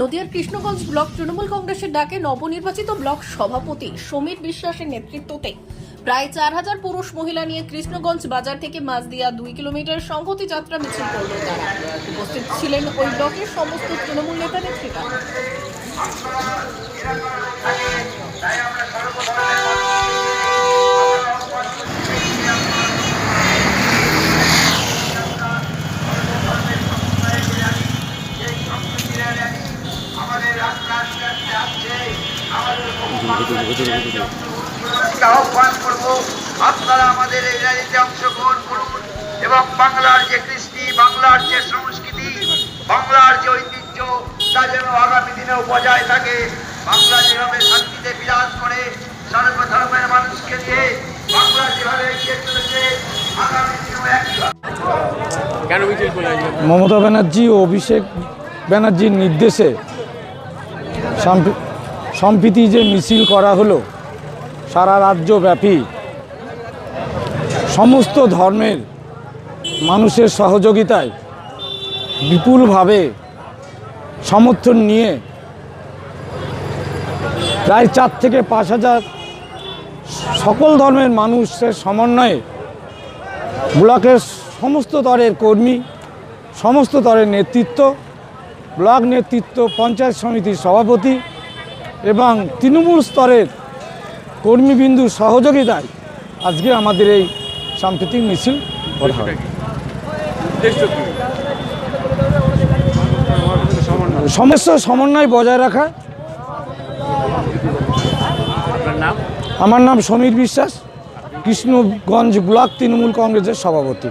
নদিয়ার কৃষ্ণগঞ্জ ব্লক তৃণমূল কংগ্রেসের ডাকে নবনির্বাচিত ব্লক সভাপতি সমীর বিশ্বাসের নেতৃত্বতে প্রায় চার হাজার পুরুষ মহিলা নিয়ে কৃষ্ণগঞ্জ বাজার থেকে মাঝদিয়া দুই কিলোমিটার সংহতি যাত্রা মিছিল করল তারা। উপস্থিত ছিলেন ওই ব্লকের সমস্ত তৃণমূল নেতা নেত্রীরা। আহ্বান করব আপনারা আমাদের এই র্যালিতে অংশগ্রহণ করুন এবং বাংলার যে কৃষ্টি বাংলার যে সংস্কৃতি বাংলার যে ঐতিহ্য তা যেন আগামী দিনেও বজায় থাকে। বাংলা যেভাবে শান্তিতে বিরাজ করে সর্বধর্মের মানুষকে নিয়ে বাংলা যেভাবে এগিয়ে চলেছে আগামী দিনেও মমতা ব্যানার্জি ও অভিষেক ব্যানার্জির নির্দেশে সম্প্রীতি যে মিছিল করা হলো, সারা রাজ্যব্যাপী, সমস্ত ধর্মের মানুষের সহযোগিতায় বিপুলভাবে সমর্থন নিয়ে প্রায় চার থেকে পাঁচ হাজার সকল ধর্মের মানুষের সমন্বয়ে ব্লকের সমস্ত দলের কর্মী, সমস্ত দলের নেতৃত্ব, ব্লক নেতৃত্ব, পঞ্চায়েত সমিতির সভাপতি এবং তৃণমূল স্তরের কর্মীবিন্দুর সহযোগিতায় আজকে আমাদের এই সাম্প্রতিক মিছিল করা হয়। সমস্ত সমন্বয় বজায় রাখা। আমার নাম সমীর বিশ্বাস কৃষ্ণগঞ্জ ব্লক তৃণমূল কংগ্রেসের সভাপতি।